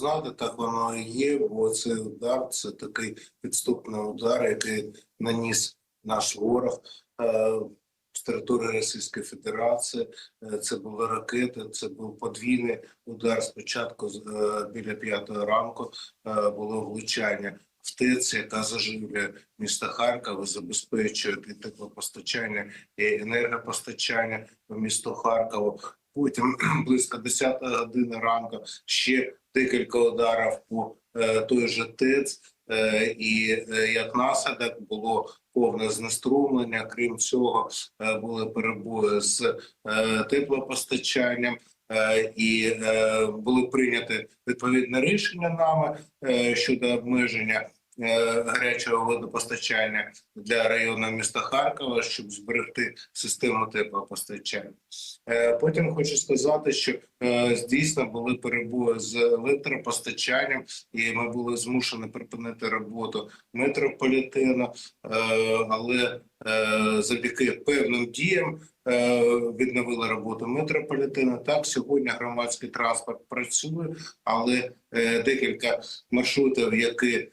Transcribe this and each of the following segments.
Знати, так воно і є, бо цей удар це такий підступний удар, який наніс наш ворог е, з території Російської Федерації. Е, Це були ракети, це був подвійний удар. Спочатку е, біля п'ятої ранку е, було влучання в яка заживлює місто Харкова, забезпечує і теплопостачання і енергопостачання в місто Харкову. Потім близько 10 години ранку ще декілька ударів по е, той же ТЕЦ, е, і е, як наслідок було повне знеструмлення. Крім цього, були перебої з теплопостачанням. І були прийняті відповідне рішення нами щодо обмеження гарячого водопостачання для району міста Харкова, щоб зберегти систему теплопостачання. Е, Потім хочу сказати, що е, дійсно були перебої з електропостачанням, і ми були змушені припинити роботу метрополітену, е, але е, завдяки певним діям е, відновили роботу метрополітену. Так сьогодні громадський транспорт працює, але е, декілька маршрутів, які е,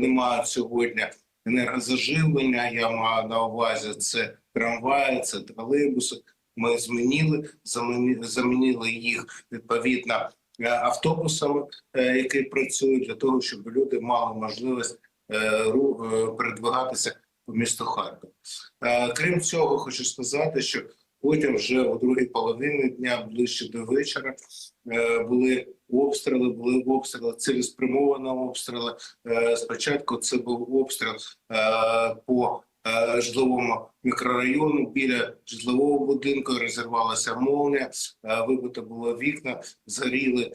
не мають сьогодні енергозаживлення. Я маю на увазі це трамваї, це тролейбуси. Ми змінили, замінили їх відповідно е, автобусами, е, які працюють для того, щоб люди мали можливість е, е, передвигатися по місту Харків. Е, Крім цього, хочу сказати, що потім вже у другій половині дня, ближче до вечора, е, були обстріли, були обстріли, цілеспрямовані обстріли. Е, Спочатку це був обстріл е, по житловому мікрорайону. Біля житлового будинку розірвалася молнія, е, вибито було вікна, згоріли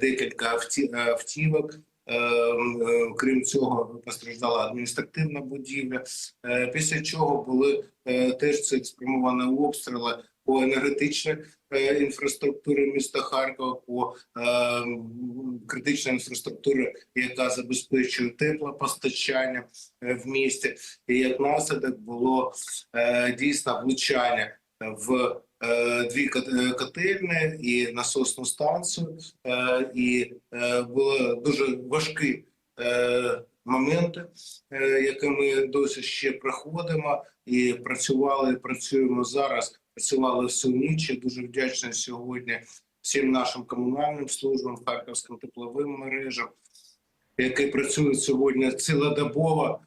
декілька автівок. Е, е, Крім цього, постраждала адміністративна будівля. Е, Після чого були е, теж цілеспрямовані обстріли по енергетичній інфраструктурі міста Харкова, по критичній інфраструктурі, яка забезпечує теплопостачання в місті. І як наслідок було дійсно влучання в дві кот- е, котельні і насосну станцію, е, і е, були дуже важкі е, моменти, е, які ми досі ще проходимо, і працювали, і працюємо зараз. Працювали всю ніч. Я дуже вдячний сьогодні всім нашим комунальним службам, харківським тепловим мережам, які працюють сьогодні цілодобово